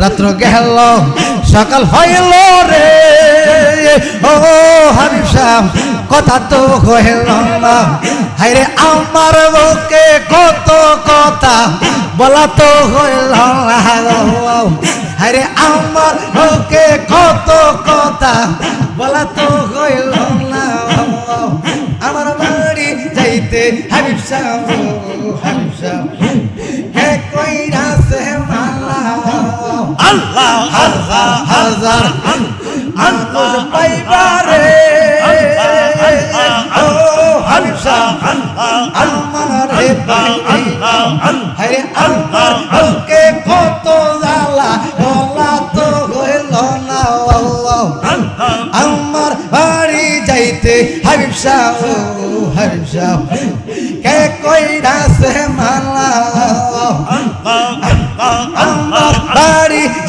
রাত্র গেল, সকাল হইল রে। ও সাহ কথা তো হইল না। হাইরে আমার বুকে কত কথা বলা তো হইল না। হাইরে আমার বুকে কত কথা বলা তো হইল না। আমার বাড়ি যাইতে হাবিব সাহ হাবিব সাহ হে কইরা আল্লাহ হাজার হাজার মানুষ পাইবারে সাহ আমার হে হরে আল্লাহ কে কইরা সে মালা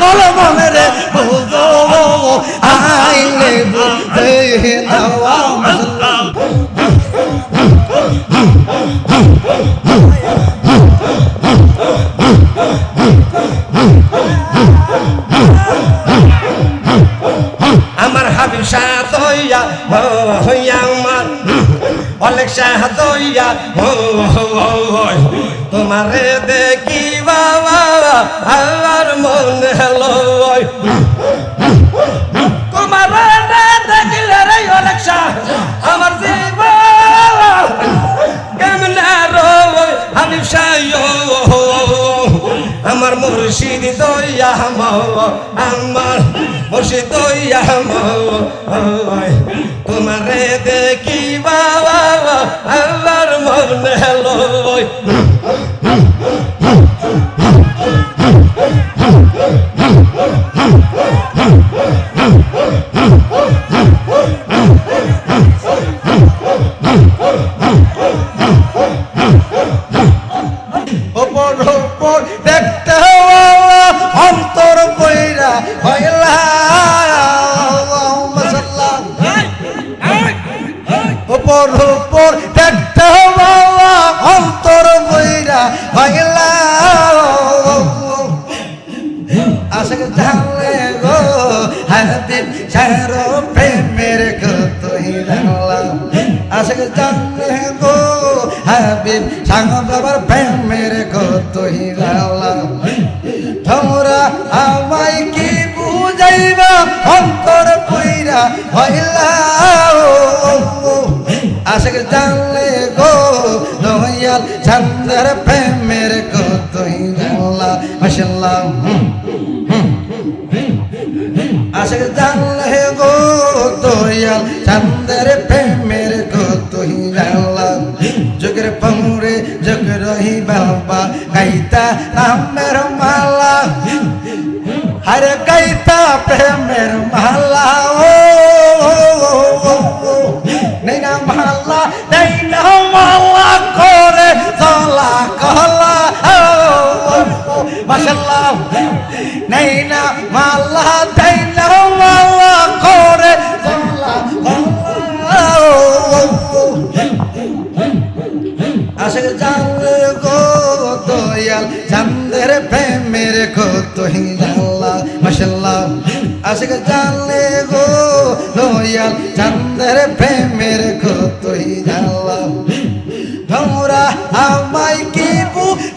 পাগল মনে রে বুঝো আইলে দাও আমার হাবিব শাহ দইয়া হইয়া আমার অনেক শাহ দইয়া তোমারে দেখি বাবা আমার মনে লয় তোমারে দেখিলে রে অনেক শাহ আমার জীব কেমনে রয় হাবিব আমার মুর্শিদ দইয়া আমার মুর্শিদ দইয়া তোমারে দেখি বাবা আমার মনে লয় Hey! চন্দ্র প্রেমের কতই জানলাম যুগের পমরে যুগ রহি বাবা, গাইতা নামের মালা। হরে গাইতা প্রেমের প্রেমের কত হিজাল্লাহ মাশাল্লাহ আশক জানলে গো দয়াল চান্দের প্রেমের কত হিজাল্লাহ তোমরা আমায় কি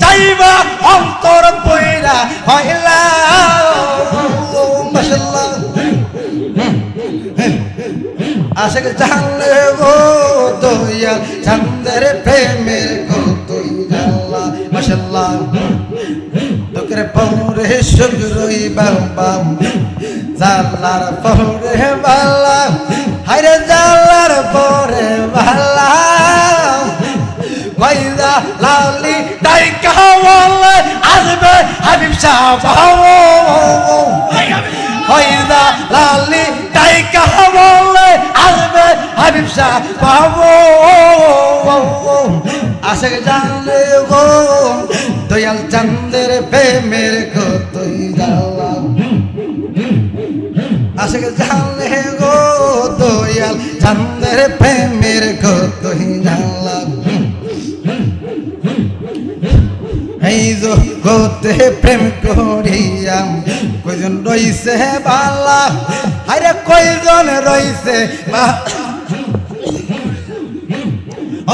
চাইবা অন্তর পয়রা হইলা। মাশাল্লাহ আশক জানলে গো দয়াল চন্দ্র প্রেমের কতই জানলা। মাশাল্লাহ তোকের শুক্রই বাবাম জাল্লার পরে বাল্লা হাইরে জাল্লার পরে বাল্লা ভাইরা লালি তাই কাহলে আসবে হাবিব সাহ ভাইরা লালি তাই কাহলে আসবে হাবিব সাহ আশে জানলে গো, দয়াল চন্দ্রের প্রেমের গো। দয়াল চান্দের প্রেমের কতই জ্বালা এই জগতে প্রেম করিয়াম, কয়জন রইছে বালা? আরে কয়জন রইছে বা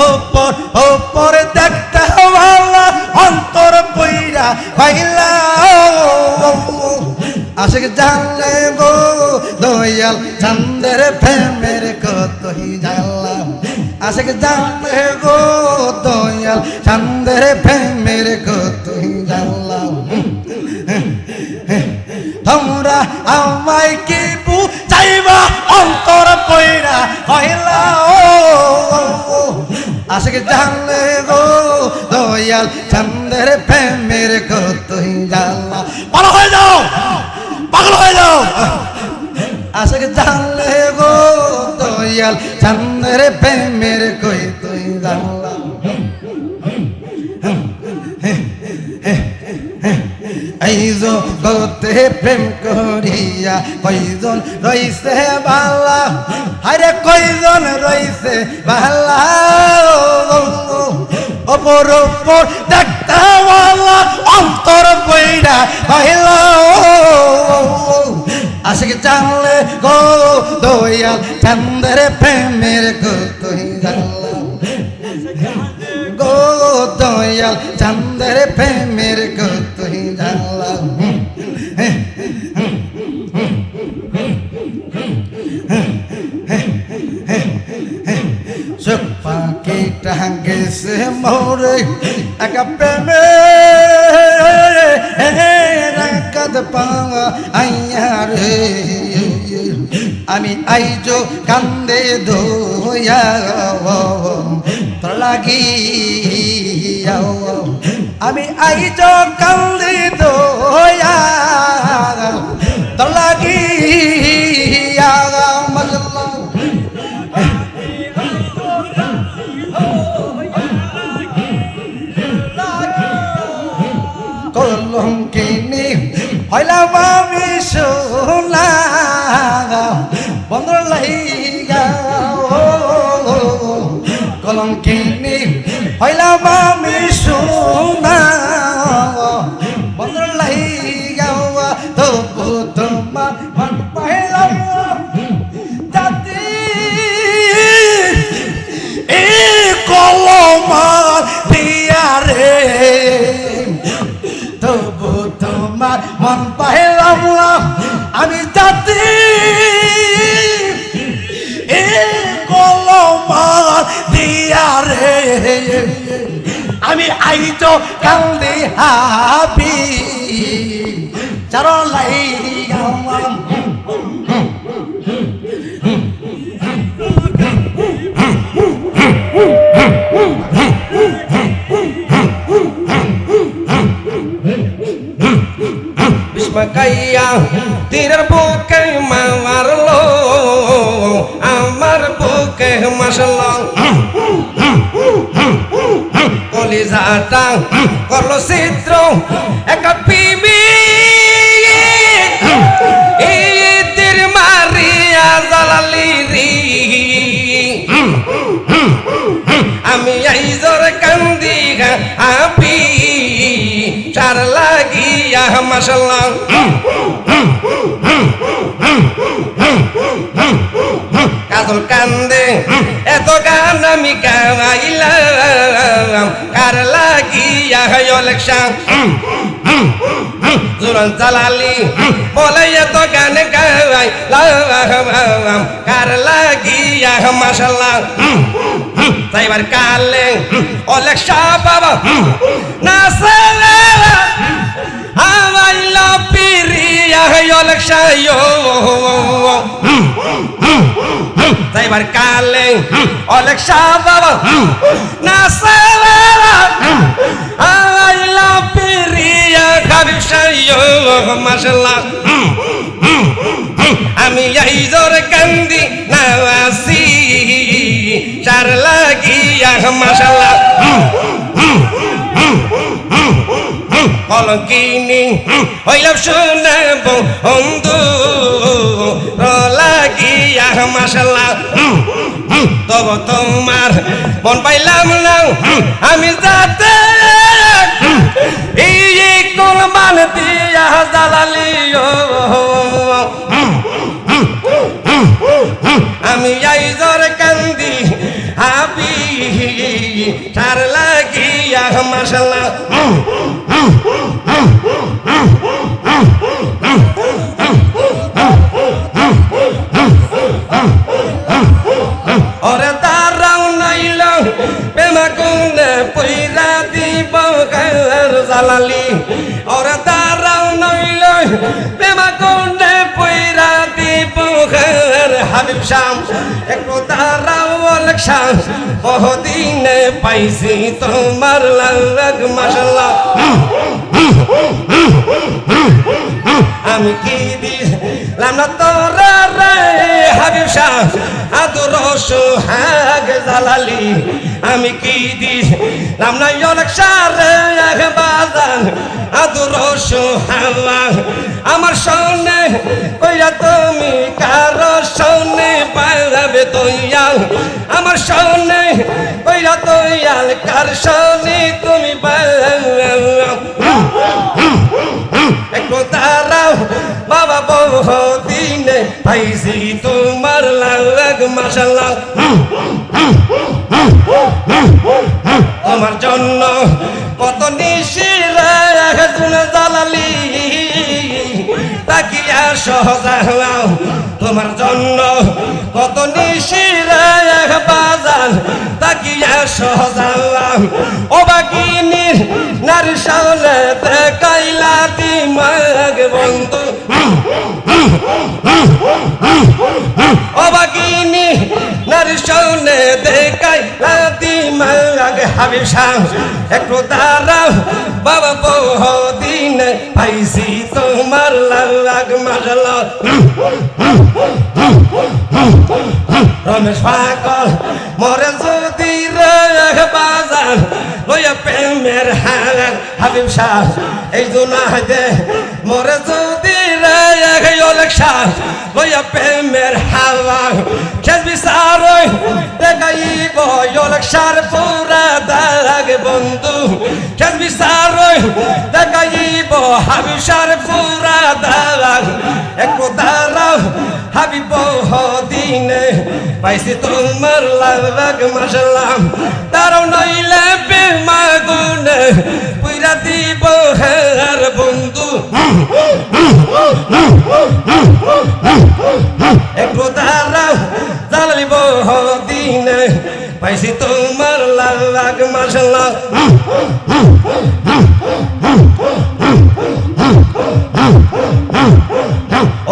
ওপর ওপর দেখতে ভালা অন্তর পইরা পাইলা। আশেক জানলে গো দয়াল চান্দের প্রেমের কতই জানলাম আশেক জানলে গো দয়াল চান্দের প্রেমের কতই জানলাম তোমরা আমায় কি চাইবা অন্তর পয়রা হইলা ও আশিক জানলে গো দয়াল চন্দ্রের প্রেমের কতই জানলা দয়াল চন্দ্রের প্রেমের কই তুই জানলা এই জগতে প্রেম করিয়া কয়জন রইছে বালা? আরে কয়জন রইছে বালা? অপর অপর দেখতে বালা, অন্তর বইরা পাইলা। আশিক জানলে গো দয়াল, চন্দ্রের প্রেমের কতই জানলাম গো দয়াল, চন্দ্রের প্রেমের কতই জানলাম সুখ পাখি টাঙ্গেছে মোরে, একা প্রেমে আমি আইজো কান্দে লাগি আমি আইজো কান্দে দোয়া তোর লাগি মজল্লা কলঙ্কিনী হইলাম আমি সোনা। বন্ধ লাইগা কলঙ্কিনী হইলাম আমি সোনা আইত কান্দি হাবি চারণ লাই বিস্মকাইয়া কলিজাটা করল চিত্র একটা পিবি তীর মারিয়া জ্বালালি রি আমি আইজর কান্দি আপি, চার লাগিয়া মশলা কাজল কান্দে, এত গান আমি গাইলাম কার লাগিয়া ইলেকশন জোরন চালালি বলে এত গান গাইলাম কার লাগিয়া মশলা তাইবার কালে ইলেকশন বাবা, না আমাইলা পিরিয়া ইলেকশন তাইবার কালে ইলেকশন বাবা না আমাইলা পিরিয়া খাবিসাইয় মাশাল্লাহ আমি আইজর কান্দি নাওয়াসি চার লাগিয়া মাশাল্লাহ কলঙ্কিনি হইলাম শুনে বন্ধু লাগিয়া মাশাল্লাহ তব তোমার মন পাইলাম না। আমি যাতে এই কোন মান দিয়া জালালি আমি আইজর কান্দি হাবি তার লাগিয়া মাশাল্লাহ পাইছি তোমার লাগ মাসাল্লাহ আমি কি দিলাম না তোরা রে, হাবিব শাহ? আদর সোহাগ জালালি। আমি কি দিলাম না অনেক সারে বাজান? আদর সোহাওয়া আমার সনে কইয়া তুমি কারও সনে পাবে তৈয়া আমার তৈয়াল কার সনে তুমি দাঁড়াও, বাবা বহুদিনে পাইছি তোমার লাগ মাসাল্লাহ তোমার জন্য কত জালালি। তাকিয়া সহজাও তোমার জন্য কত নিশিরা তাকিয়া সহজাও ও বাকিনীর নারী সামনে দেখাইলা দিমাগ বন্ধু। অবাগিনী নারী সামনে দেখাই দিমাগ। হাবি শাহ, একটু দাঁড়াও, বাবা বহু দিন পাইছি তোমার লাগ মাসাল রমেশ পাগল মরে যদি বাজার লইয়া প্রেমের হাবিব শাহ এই জোনা দে মরে যদি রে অলেক শাহ লইয়া প্রেমের হাওয়া। খেস বিচার দেখাইব অলেক সার পুরা দাগ বন্ধু। খেস বিচার দেখাইব হাবিব সার পুরা দাগ। একটু দাঁড়াও, হাবিব দিনে পাইছি তোমার লাগ মাসাল্লাম। তারাও নইলে বেমাগুনে পুইরা দিব হের বন্ধু। একটু দাঁড়াও জ্বালিব দিনে। পাইছি তোমার লাগ মাসাল্লাম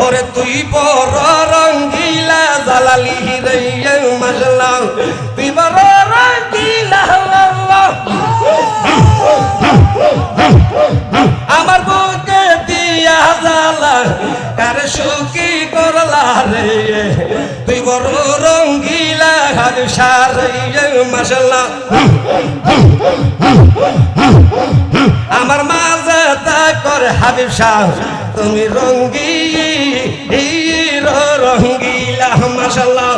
ওরে তুই বড় মাসাল্লাহ আমার মাঝে তা করে হাবিব শাহ, তুমি রঙ্গি রঙ্গিলা মাসাল্লাহ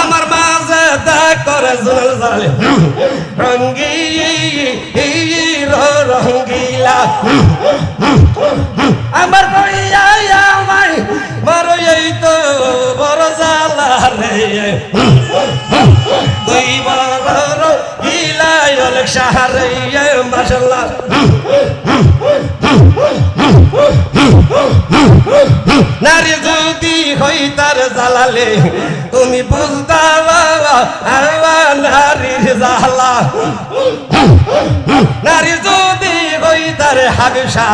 আমার মাঝে তা করে জল জালে রঙ্গি রঙ্গিলা। আমার মারো, এই তো বড় জালা রে। মাসাল্লাহ নারী যদি হই তার জ্বালালে তুমি বুঝতা নারীর জ্বালা নারী যদি হই তার হাবিসা,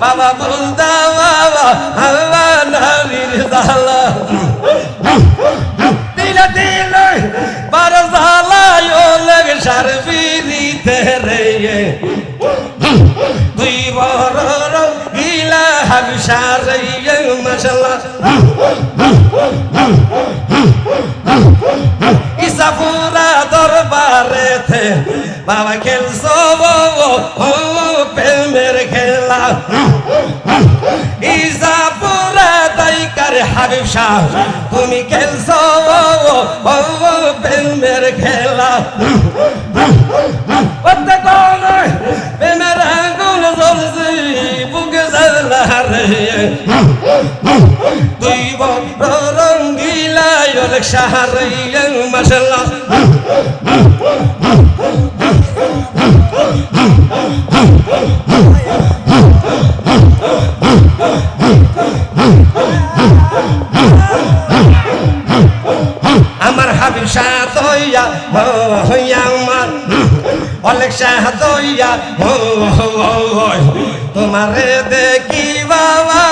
বাবা বুঝতা বাবা নারীর জ্বালা দিল দিল বার জ্বালায় লেগ সার বিরিতে রে তুই বড় রঙ্গিলা হাবিসার মাসাল্লাহ ইসাপুরা দরবারে থে বাবা খেলছো ও প্রেমের খেলা। ইসাপুরা দাইকার হাবিব শাহ। তুমি খেলছো, ও প্রেমের খেলা। প্রেমের আগুন জ্বলছে, বুকে জ্বালা রে। বড় রঙ্গিলা অনেক সাহারে মাসাল্লাহ আমার হাবিব সাত হইয়া হইয়া আমার অনেক সাহায্য হইয়া তোমারে দেখি বাবা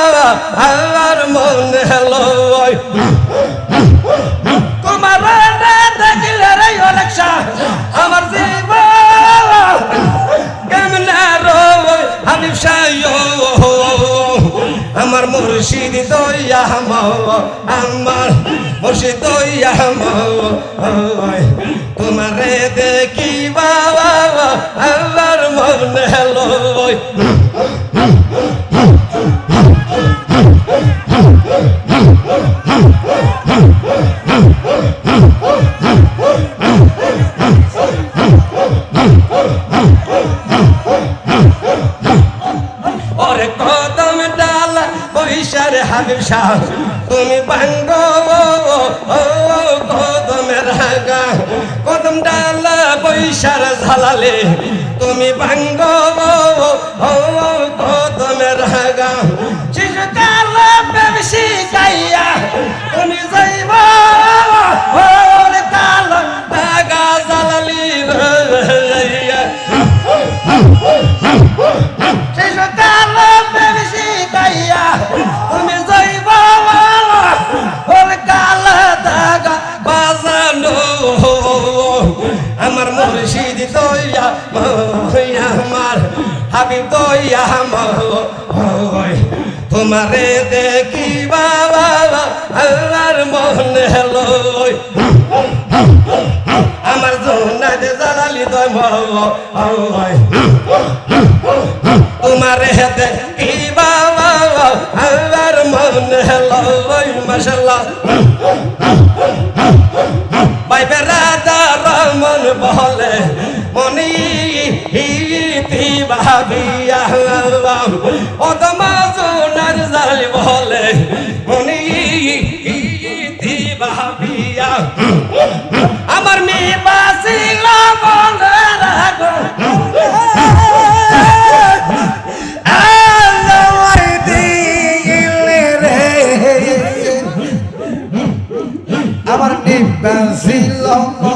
আমার মন হলো তোমারে দেখি বাবা আমার মন হেলো আমার জোনাতে জ্বালালি মই তোমার কি বাবা আমার মন মাসাল্লাহ বাইবে রাজা বলে মনি ভাবিয়া অদমা সোনার জালি বলে মনি ভাবিয়া। আমার মেয়ে বাসিল আমার নিবাসিল মনের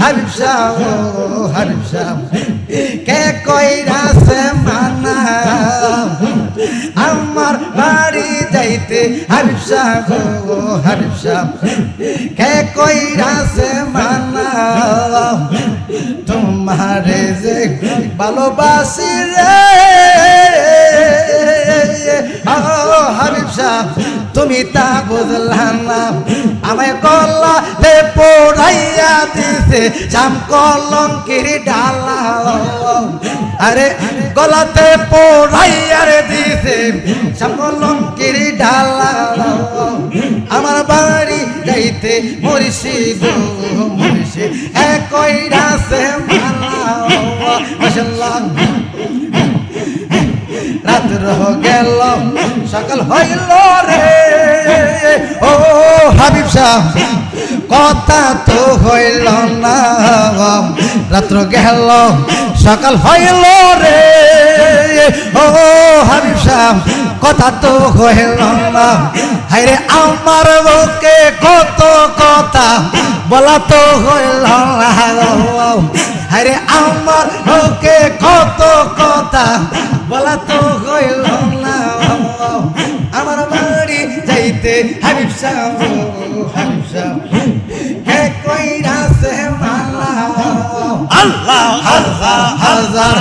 হাবিব শাহ কে কইরাছে মানা আমার বাড়ি যাইতে শাহ কে কইরাছে মানা তোমারে যে ভালোবাসি রে। তুমি তা বুঝলাম আমায় গলাতে পোড়াইয়া দিছে, জাম কলঙ্কির ডালা আরে গলাতে রে দিছে, জাম কলঙ্কির ডালা আমার বাড়ি যাইতে মরিষি গো মরিষি একই রাসে মালা রাত রহ গেল, সকাল হইল রে। ও হাবিব শাহ কথা তো হইল না রাত্র গেল, সকাল হইল রে। ও শাহ কথা তো হইল না। হাইরে আমার বুকে কত কথা বলা তো হইল না আরে আমার ওকে কত কথা বলা তো হইল না আমার বাড়ি যাইতে হাবিব সাহ আল্লাহ হাজার হাজার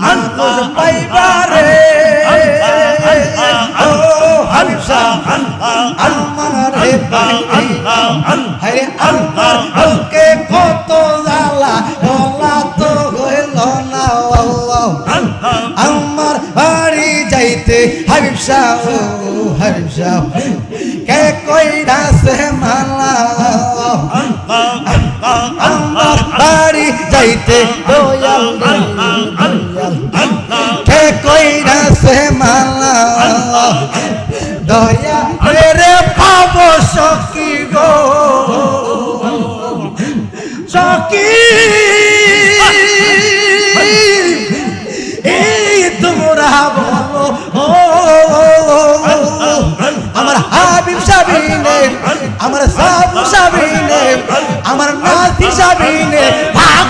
মানুষ পাইবারে সাহ আমার হরে হইল না আমার বাড়ি যাইতে হাবিব শাহ হাবিব শাহ যাইতে দয়াল কে কইরা সে মালা? দয়া রে পাবো সখী গো। সখী। তোমরা বলো আমার হাবিব সাবিনে, আমার সাবু সাবিনে, আমার নাতি সাবিনে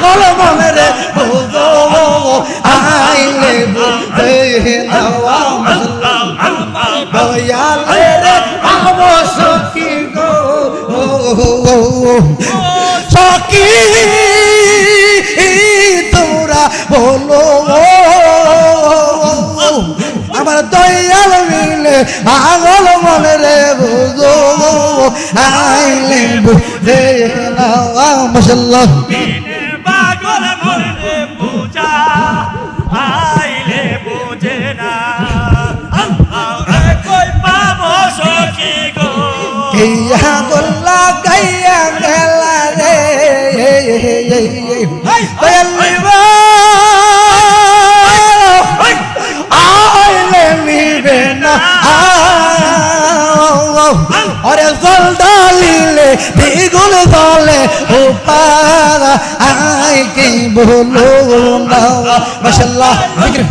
পাগল মনে রে, বুঝো, আইলে বুঝে নাওয়া দয়ালে রে পাবো সখী গো। তোমরা বলো। আমার দয়াল মিলে আগল মনে রে, বুঝো। আইলে বুঝে না মশাল্লাহ কেয়া গোল্লা গাইয়া গেলা রে। দয়ালিবা আইলে মিবে না। ওরে জল ডালিলে দ্বিগুণ দলে ও পারা আই কি বলো না মাশাল্লাহ ওরে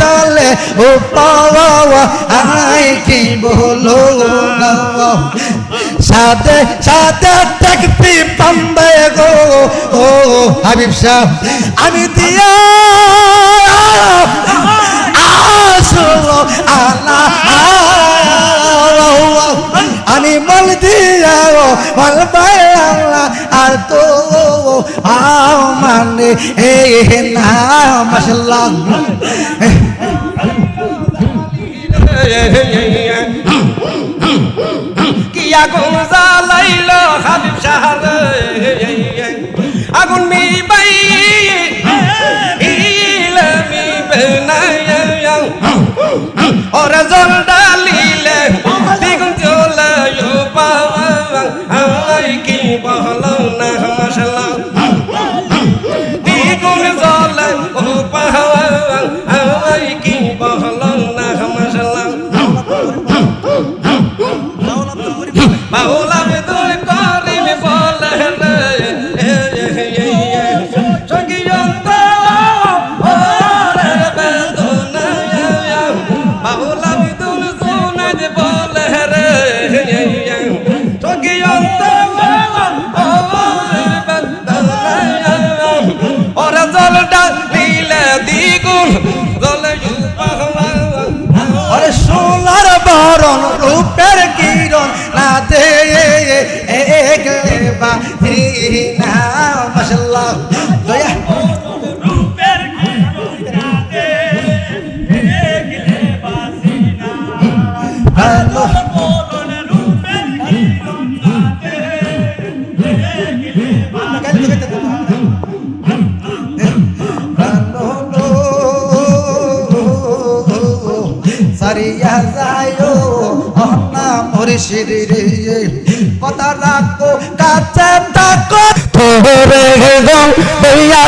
দলে ও পাওয়া আই কি বলো না? সাথে সাথে দেখবি পাম্বে গো, ও হাবিব সাহ আমি দিয়া আসলো আল্লাহ। আমি বল দিয়া বল আল্লাহ, আর তো মানে এ না মাসাল্লাহ কি আগুন জ্বালাইল হাবিব শাহর আগুন মি বাই ইলমি বেনায়া ওরে জল রাতে দেখলে সারিয়া যায় না মুর্শিদ রে। কথা রাখো তোরে গম বইয়া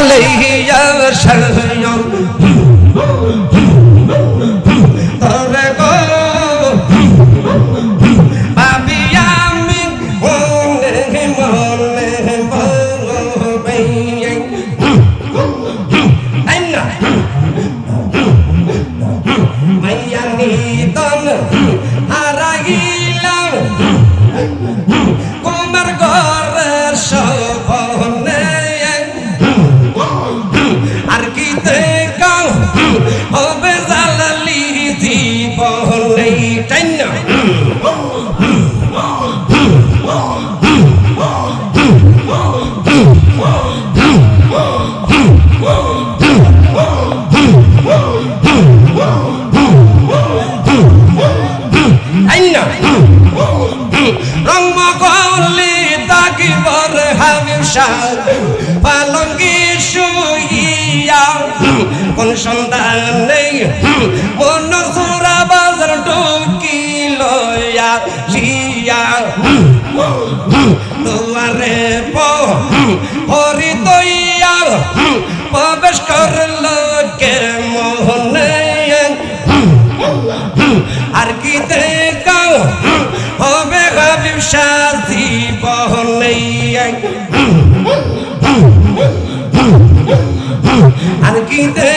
প্রবেশ করল কে মোহনে? আর কি দেখা হবে হাবিব সাথী বহনে। আর কি দেখা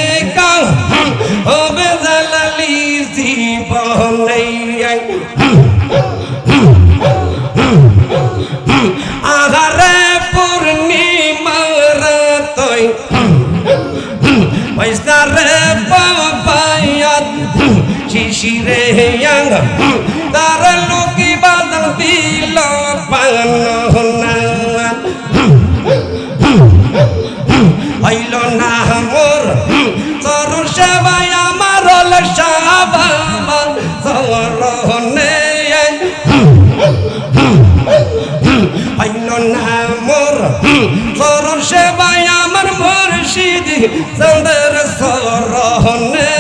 চন্দ্র সরনে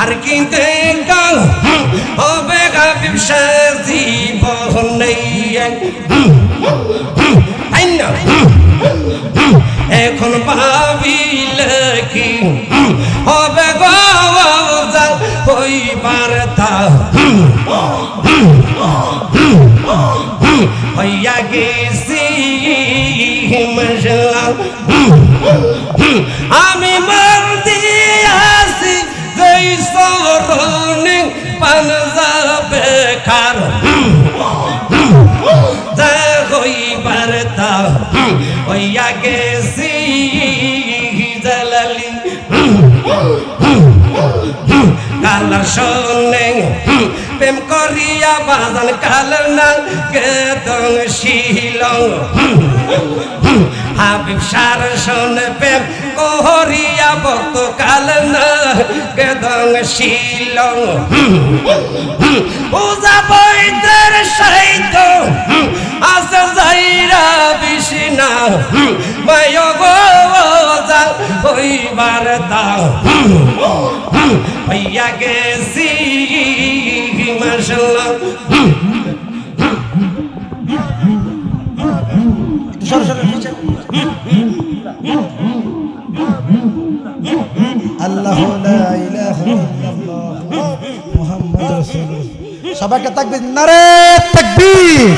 আর কিনতে কাল হবে গাবিব সাজি বহনে তাই না আমি মার দিয়াছি যেই সরণি পাঞ্জাবে কার হইবার তা হইয়া গেছি জালালি। কালার শোনে, প্রেম করিয়া বাজান কাল না গেদং শিলং। হাবিব সার শোনে প্রেম করিয়া বত কাল না গেদং শিলং। পূজা বৈদ্যের সহিত আসে যাইরা বিষ্ণা মায় গো হইবার তা হইয়া গেছি মাসাল্লাহ আল্লাহ লা মুহাম্মাদুর রাসূলুল্লাহ। সবাইকে তাকবীর নারে তাকবীর।